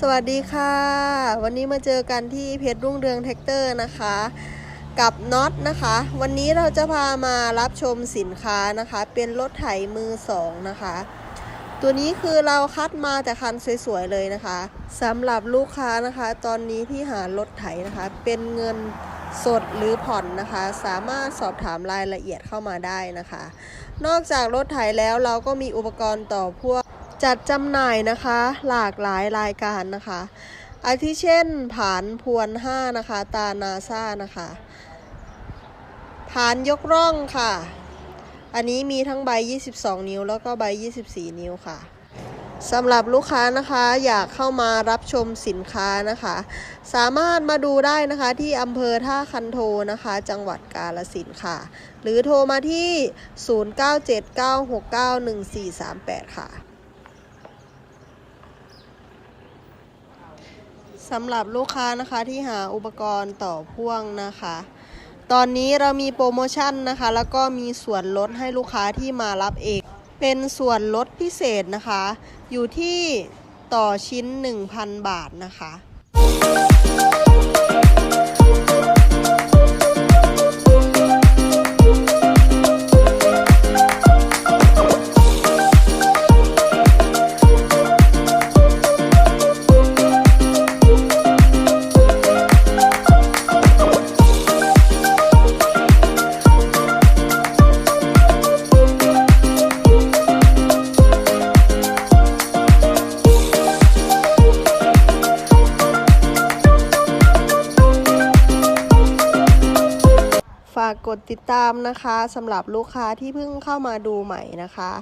สวัสดีค่ะ วันนี้มาเจอกันที่เพชรรุ่งเรืองแท็กเตอร์นะคะ กับน็อตนะคะ วันนี้เราจะพามารับชมสินค้านะคะ เป็นรถไถมือสองนะคะ ตัวนี้คือเราคัดมาแต่คันสวยๆเลยนะคะสำหรับลูกค้านะคะ ตอนนี้ที่หารถไถนะคะ เป็นเงินสดหรือผ่อนนะคะ สามารถสอบถามรายละเอียดเข้ามาได้นะคะ นอกจากรถไถแล้วเราก็มีอุปกรณ์ต่อพวก จัดจำหน่ายนะคะ หลากหลายรายการนะคะ อาทิเช่นผานพวน5นะคะ ตานาซ่านะคะผานยกร่องค่ะ อันนี้มีทั้งใบ 22 นิ้ว แล้วก็ใบ 24 นิ้วค่ะสำหรับลูกค้านะคะอยากเข้ามารับชมสินค้านะคะ สามารถมาดูได้นะคะที่อำเภอท่าคันโทนะคะ จังหวัดกาลสินค่ะ หรือโทรมาที่ 0979691438 ค่ะ สำหรับลูกค้านะคะที่หาอุปกรณ์ต่อพ่วงนะคะ ตอนนี้เรามีโปรโมชั่นนะคะ แล้วก็มีส่วนลดให้ลูกค้าที่มารับเอง เป็นส่วนลดพิเศษนะคะ อยู่ที่ต่อชิ้น 1,000 บาทนะคะากกดติดตามนะคะสำหรับลูกค้าที่เพิ่งเข้ามาดูใหม่นะคะ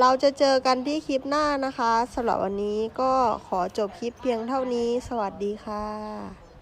เราจะเจอกันที่คลิปหน้านะคะสำหรับวันนี้ก็ขอจบคลิปเพียงเท่านี้ สวัสดีค่ะ